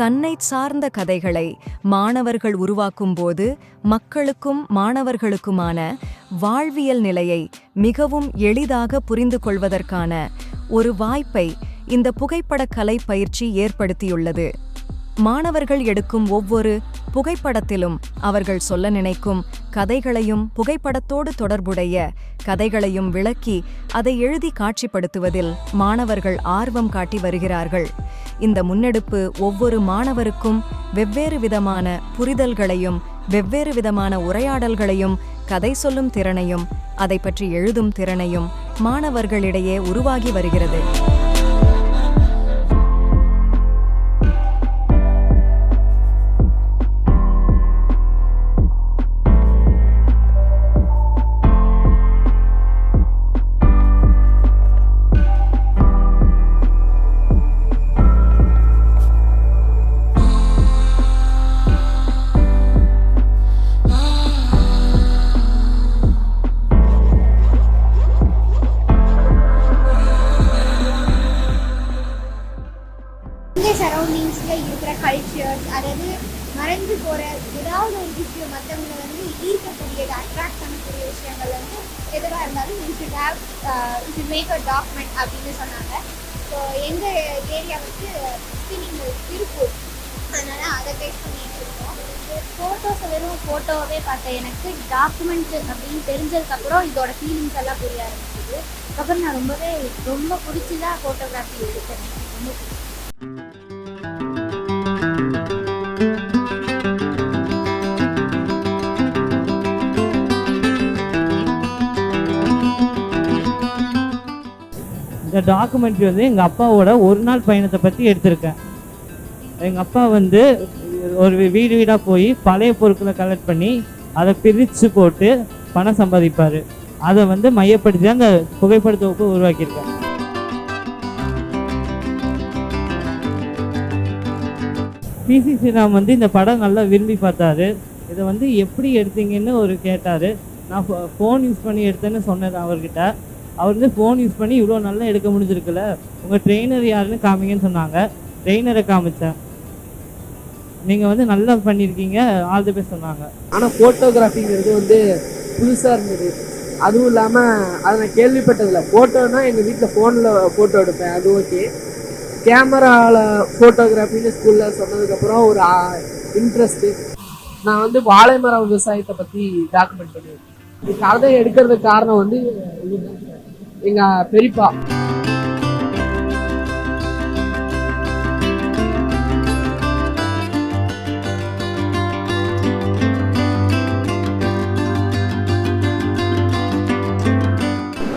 தன்னை சார்ந்த கதைகளை மாணவர்கள் உருவாக்கும் போது மக்களுக்கும் மாணவர்களுக்குமான வாழ்வியல் நிலையை மிகவும் எளிதாக புரிந்து கொள்வதற்கான ஒரு வாய்ப்பை இந்த புகைப்படக் கலை பயிற்சி ஏற்படுத்தியுள்ளது. மாணவர்கள் எடுக்கும் ஒவ்வொரு புகைப்படத்திலும் அவர்கள் சொல்ல நினைக்கும் கதைகளையும் புகைப்படத்தோடு தொடர்புடைய கதைகளையும் விளக்கி அதை எழுதி காட்சிப்படுத்துவதில் மாணவர்கள் ஆர்வம் காட்டி வருகிறார்கள். இந்த முன்னெடுப்பு ஒவ்வொரு மாணவருக்கும் வெவ்வேறு விதமான புரிதல்களையும் வெவ்வேறு விதமான உரையாடல்களையும் கதை சொல்லும் திறனையும் அதை பற்றி எழுதும் திறனையும் மாணவர்களிடையே உருவாகி வருகிறது. அதாவது மறைந்து போகிற ஏதாவது ஒரு விஷயம் மற்றவங்களை வந்து ஈர்க்கக்கூடியது அட்ராக்ட் பண்ணக்கூடிய விஷயங்கள் வந்து எதுவாக இருந்தாலும் you should have you should make a document அப்படின்னு சொன்னாங்க. ஸோ எங்கள் ஏரியா வந்து ஸ்பின்னிங் திருப்பூர். அதனால் அதை பேஸ் பண்ணிட்டு இருக்கோம் ஃபோட்டோஸை வெறும் ஃபோட்டோவே பார்த்தேன். எனக்கு டாக்குமெண்ட் அப்படின்னு தெரிஞ்சதுக்கப்புறம் இதோட ஃபீலிங்ஸ் எல்லாம் புரிய ஆரம்பிச்சிது. அதுக்கப்புறம் நான் ரொம்பவே ரொம்ப பிடிச்சதா ஃபோட்டோகிராஃபி எடுத்தேன். ரொம்ப பிடிச்சி இந்த டாக்குமெண்ட்ரி வந்து எங்கள் அப்பாவோட ஒரு நாள் பயணத்தை பற்றி எடுத்திருக்கேன். எங்கள் அப்பா வந்து ஒரு வீடு வீடாக போய் பழைய பொருட்களை கலெக்ட் பண்ணி அதை பிரித்து போட்டு பணம் சம்பாதிப்பார். அதை வந்து மையப்படுத்தி தான் அந்த புகைப்பட தொகுப்பு உருவாக்கியிருக்கேன். பிசி ஸ்ரீராம் வந்து இந்த படம் நல்லா விரும்பி பார்த்தாரு. இதை வந்து எப்படி எடுத்தீங்கன்னு ஒரு கேட்டார். நான் ஃபோன் யூஸ் பண்ணி எடுத்தேன்னு சொன்னேன் அவர்கிட்ட. அவர் வந்து ஃபோன் யூஸ் பண்ணி இவ்வளோ நல்லா எடுக்க முடிஞ்சிருக்குல்ல? உங்கள் ட்ரெயினர் யாருன்னு காமிங்கன்னு சொன்னாங்க. ட்ரெயினரை காமிச்சேன். நீங்கள் வந்து நல்லா பண்ணியிருக்கீங்க ஆல் தி பெஸ்ட் சொன்னாங்க. ஆனால் ஃபோட்டோகிராஃபிங்கிறது வந்து புதுசாக இருந்தது. அதுவும் இல்லாமல் அதை நான் கேள்விப்பட்டதில்ல. ஃபோட்டோனா எங்கள் வீட்டில் ஃபோனில் ஃபோட்டோ எடுப்பேன். அது ஓகே கேமராவில் ஃபோட்டோகிராஃபின்னு ஸ்கூலில் சொன்னதுக்கப்புறம் ஒரு இன்ட்ரெஸ்ட்டு நான் வந்து வாழைமரம் விவசாயத்தை பற்றி டாக்குமெண்ட் பண்ணியிருக்கேன். இது கதை எடுக்கிறதுக்கு காரணம் வந்து எங்க பெரியப்பா.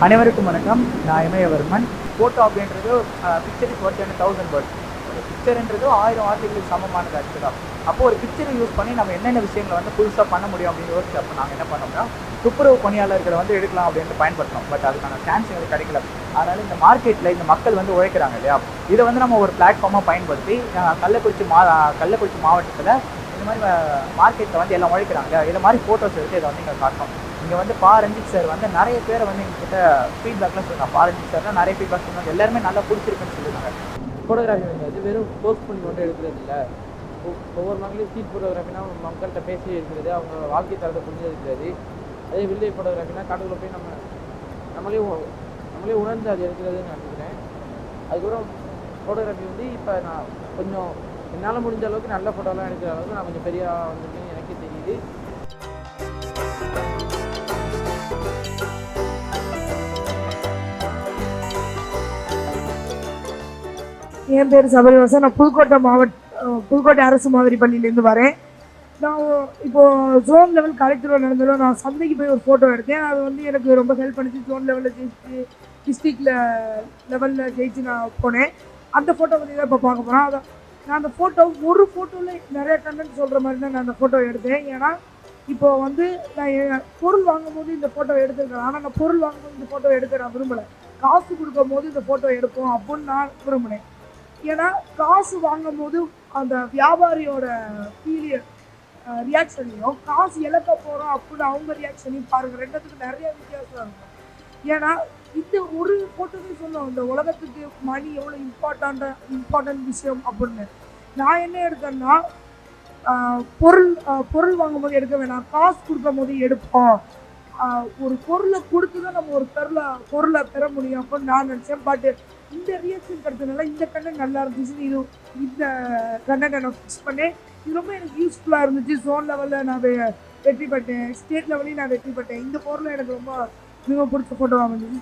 அனைவருக்கும் வணக்கம். நான் இமயவர்மன். ஃபோட்டோ அப்படின்றது picture is worth and thousand words ஒரு பிக்சர்ன்றது ஆயிரம் வார்த்தைகளுக்கு சமமானது ஆக்சுவலாக அப்போ ஒரு பிக்சரை யூஸ் பண்ணி நம்ம என்னென்ன விஷயங்களை வந்து புதுசாக பண்ண முடியும் அப்படின்னு யோசிச்சு அப்போ நாங்கள் என்ன பண்ணோம்னா துப்புரவு பணியாளர்களை வந்து எடுக்கலாம் அப்படின்ட்டு பயன்படுத்தணும் பட் அதுக்கான சான்ஸ் எங்களுக்கு கிடைக்கல. அதனால் இந்த மார்க்கெட்டில் இந்த மக்கள் வந்து உழைக்கிறாங்க இல்லையா? இதை வந்து நம்ம ஒரு பிளாட்ஃபார்மாக பயன்படுத்தி கள்ளக்குறிச்சி மா கள்ளக்குறிச்சி மாவட்டத்தில் இந்த மாதிரி மார்க்கெட்டில் வந்து எல்லாம் உழைக்கிறாங்க இதை மாதிரி ஃபோட்டோஸ் எடுத்து இதை வந்து இங்கே காட்டணும் இங்கே வந்து பா ரஞ்சித் சார் வந்து நிறைய பேரை வந்து எங்ககிட்ட ஃபீட்பேக்லாம் சொல்லுவாங்க பா ரஞ்சித் சார்லாம் நிறைய ஃபீட்பேக் சொன்னாங்க எல்லாருமே நல்லா பிடிச்சிருக்குன்னு சொல்லியிருக்காங்க ஃபோட்டோகிராஃபி வந்து வெறும் போஸ்ட் பண்ணி மட்டும் எடுக்கிறது இல்லை. ஒவ்வொரு மக்களையும் ஸ்ட்ரீட் ஃபோட்டோகிராஃபினா மக்கள்கிட்ட பேசி இருக்கிறது அவங்க வாழ்க்கை தரத்தை புரிஞ்சு இருக்கிறது. அதே வில்லேஜ் ஃபோட்டோகிராஃபினா காட்டுக்குள்ள போய் நம்ம நம்மளே நம்மளே உணர்ந்து அது எடுக்கிறதுன்னு நான் நினைக்கிறேன். அதுக்கப்புறம் ஃபோட்டோகிராஃபி வந்து இப்போ நான் கொஞ்சம் என்னால் முடிஞ்ச அளவுக்கு நல்ல ஃபோட்டோலாம் எடுக்கிற அளவுக்கு நான் கொஞ்சம் பெரிய வந்திருக்கேன்னு எனக்கே தெரியுது. என் பேர் சபரிவாசன். நான் புதுக்கோட்டை மாவட்ட புதுக்கோட்டை அரசு மாதிரி பள்ளியிலேருந்து வரேன். நான் இப்போது ஜோன் லெவல் கலெக்டர் நடந்தாலும் நான் சந்தைக்கு போய் ஒரு ஃபோட்டோ எடுத்தேன். அது வந்து எனக்கு ரொம்ப ஹெல்ப் பண்ணிச்சு. ஜோன் லெவலில் ஜெயிச்சு டிஸ்ட்ரிக்டில் லெவலில் ஜெயிச்சு நான் போனேன். அந்த ஃபோட்டோ பற்றி தான் இப்போ பார்க்க போகிறேன் அதை நான் அந்த ஃபோட்டோ ஒரு ஃபோட்டோவில் நிறைய கண்டென்ட் சொல்கிற மாதிரி தான் நான் அந்த ஃபோட்டோ எடுத்தேன். ஏன்னா இப்போ வந்து நான் பொருள் வாங்கும்போது இந்த ஃபோட்டோ எடுத்துருக்கேன். ஆனால் நான் பொருள் வாங்கும்போது இந்த ஃபோட்டோ எடுக்க நான் விரும்பலை. காசு கொடுக்கும் போது இந்த ஃபோட்டோ எடுப்போம் அப்படின்னு நான் விரும்பினேன். ஏன்னா காசு வாங்கும் போது அந்த வியாபாரியோட ஃபீலியர் ரியாக்ஷனையும் காசு இழக்க போகிறோம் அப்படின்னு அவங்க ரியாக்ஷனையும் பாருங்கள் ரெண்டுத்துக்கு நிறைய வித்தியாசம் இருக்கும் ஏன்னா இந்த ஒரு ஃபோட்டோவே சொல்லும் இந்த உலகத்துக்கு மணி எவ்வளோ இம்பார்ட்டண்ட இம்பார்ட்டன்ட் விஷயம் அப்படின்னு. நான் என்ன எடுத்தேன்னா பொருள் பொருள் வாங்கும்போது எடுக்க வேணாம் காசு கொடுக்கும் போது எடுப்போம் ஒரு பொருளை கொடுத்து தான் நம்ம ஒரு பொருளை பொருளை பெற முடியும் அப்படின்னு நான் நினச்சேன். பட் இந்த ரியாக்ஷன் படுத்ததுனால இந்த கண்ணன் நல்லா இருந்துச்சு. இது இந்த கண்டென்ட்டை நான் ஃபிக்ஸ் பண்ணேன். இது ரொம்ப எனக்கு யூஸ்ஃபுல்லாக இருந்துச்சு. ஜோன் லெவலில் நான் வெற்றி பட்டேன் ஸ்டேட் லெவலையும் நான் வெற்றி பட்டேன் இந்த பொருளை எனக்கு ரொம்ப மிக பிடிச்ச ஃபோட்டோவாக இருந்துச்சு